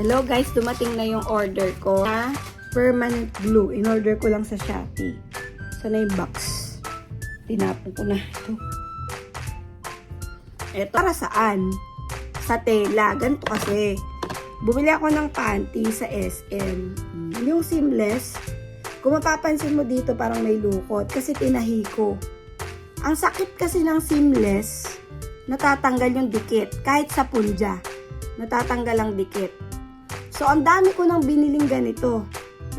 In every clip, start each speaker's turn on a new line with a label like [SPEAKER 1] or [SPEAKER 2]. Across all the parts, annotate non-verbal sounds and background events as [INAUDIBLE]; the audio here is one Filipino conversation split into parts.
[SPEAKER 1] Hello guys, dumating na yung order ko na permanent glue. In-order ko lang sa Shopee. Sana yung box. Tinapon ko na ito. Ito para saan? Sa tela. Ganito kasi. Bumili ako ng panty sa SM. Yung seamless. Kung mapapansin mo dito parang may lukot kasi tinahi ko. Ang sakit kasi ng seamless, natatanggal yung dikit. Kahit sa punja, natatanggal ang dikit. So, ang dami ko nang biniling ganito.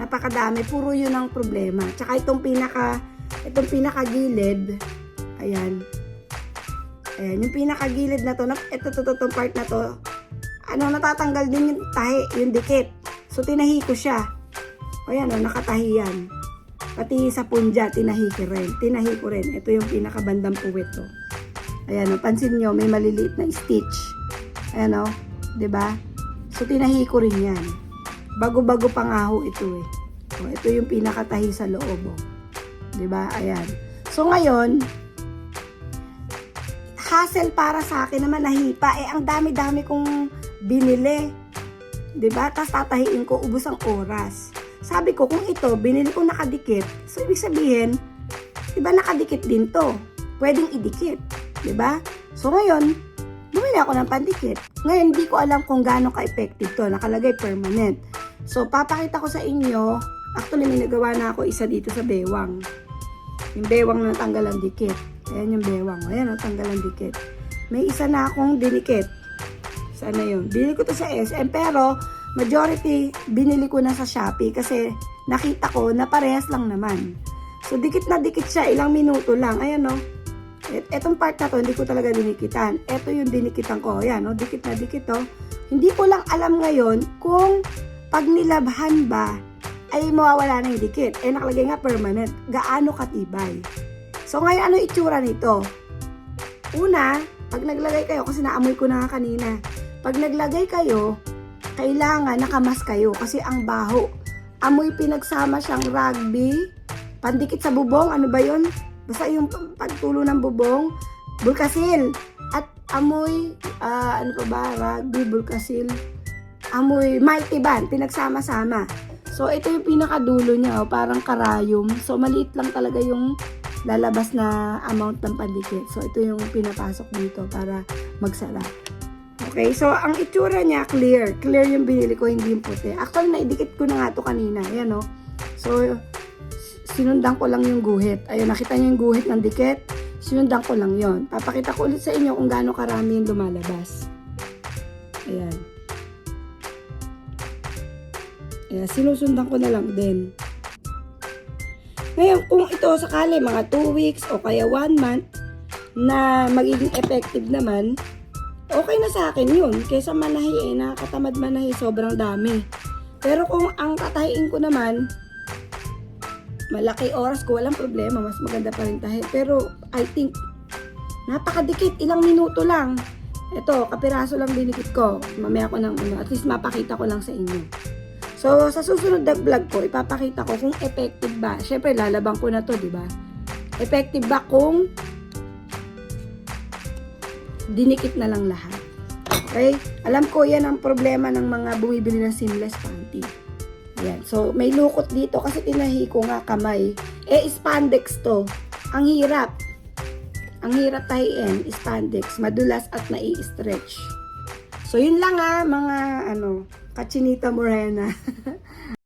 [SPEAKER 1] Napakadami. Puro yun ang problema. Tsaka itong pinaka, itong pinakagilid, ayan. Ayan, yung pinakagilid na to, na, ito, to, to, tong part na to, ano, natatanggal din yung tahi, yung dikit. So, tinahi ko siya. O yan, o, nakatahi yan. Pati sa punja, tinahi ko rin. Tinahi ko rin. Ito yung pinakabandang puwet to. Ayan, o, pansin nyo, may maliliit na stitch. Ayan, o, ba? So, tinahi ko rin yan. Bago-bago pa nga ho ito eh. O, ito yung pinakatahi sa loob, o. 'Di ba? Ayan. So, ngayon, hassle para sa akin naman nahipa. Eh, ang dami-dami kong binili. ba? Tapos tatahiin ko, ubos ang oras. Sabi ko, kung ito, binili ko nakadikit, so ibig sabihin, di ba nakadikit din to? Pwedeng idikit. Di ba? So ngayon, bumili ako ng pandikit. Ngayon, hindi ko alam kung gaano ka-effective to. Nakalagay permanent. So, papakita ko sa inyo, actually may nagawa na ako isa dito sa bewang. Yung bewang na tanggal ang dikit. Ayan yung bewang. Ayan, ang tanggal ang dikit. May isa na akong dinikit. Sana yun. Binili ko to sa SM, pero majority binili ko na sa Shopee kasi nakita ko na parehas lang naman. So, dikit na dikit siya, ilang minuto lang. Ayan, no? Et, etong part na to, hindi ko talaga dinikitan. Ito yung dinikitan ko. Ayan, no? Dikit na dikit, to. Hindi ko lang alam ngayon kung pag nilabhan ba, ay mawawala na yung dikit. Eh, nakalagay nga permanent. Gaano katibay. So, ngayon, ano itsura nito? Una, pag naglagay kayo, kasi naamoy ko na nga kanina, pag naglagay kayo, kailangan nakamas kayo kasi ang baho. Amoy pinagsama siyang rugby, pandikit sa bubong, ano ba yon? Basta yung pagtulo ng bubong, bulkasil, at amoy, ah, ano pa ba, rugby, bulkasil, amoy mighty band, pinagsama-sama. So, ito yung pinakadulo niya, oh, parang karayom. So, maliit lang talaga yung lalabas na amount ng pandikit. So, ito yung pinapasok dito para magsara. Okay, so ang itsura niya clear. Clear yung binili ko, hindi yung puti. Actually, naidikit ko na nga to kanina. Ayan, oh. So, sinundan ko lang yung guhit. Ayun, nakita niyo yung guhit ng dikit. Sinundan ko lang yon. Papakita ko ulit sa inyo kung gaano karami yung lumalabas. Ayan. Ayan, sinusundan ko na lang din. Ngayon, kung ito sakali mga 2 weeks o kaya 1 month na magiging effective naman, okay na sa akin yun. Kaysa manahi eh, nakakatamad manahi, sobrang dami. Pero kung ang tatahiin ko naman, malaki oras ko, walang problema, mas maganda pa rin tahi. Pero I think, napakadikit, ilang minuto lang. Ito, kapiraso lang dinikit ko. Mamaya ko ng ano, at least mapakita ko lang sa inyo. So, sa susunod na vlog ko, ipapakita ko kung effective ba. Siyempre, lalabang ko na to, di ba? Effective ba kung dinikit na lang lahat. Okay? Alam ko yan ang problema ng mga bumibili ng seamless panty. Ayan. So, may lukot dito kasi tinahi ko nga kamay. Eh, spandex to. Ang hirap. Ang hirap tahiin, spandex. Madulas at nai-stretch. So, yun lang ah, mga ano, kachinita morena. [LAUGHS]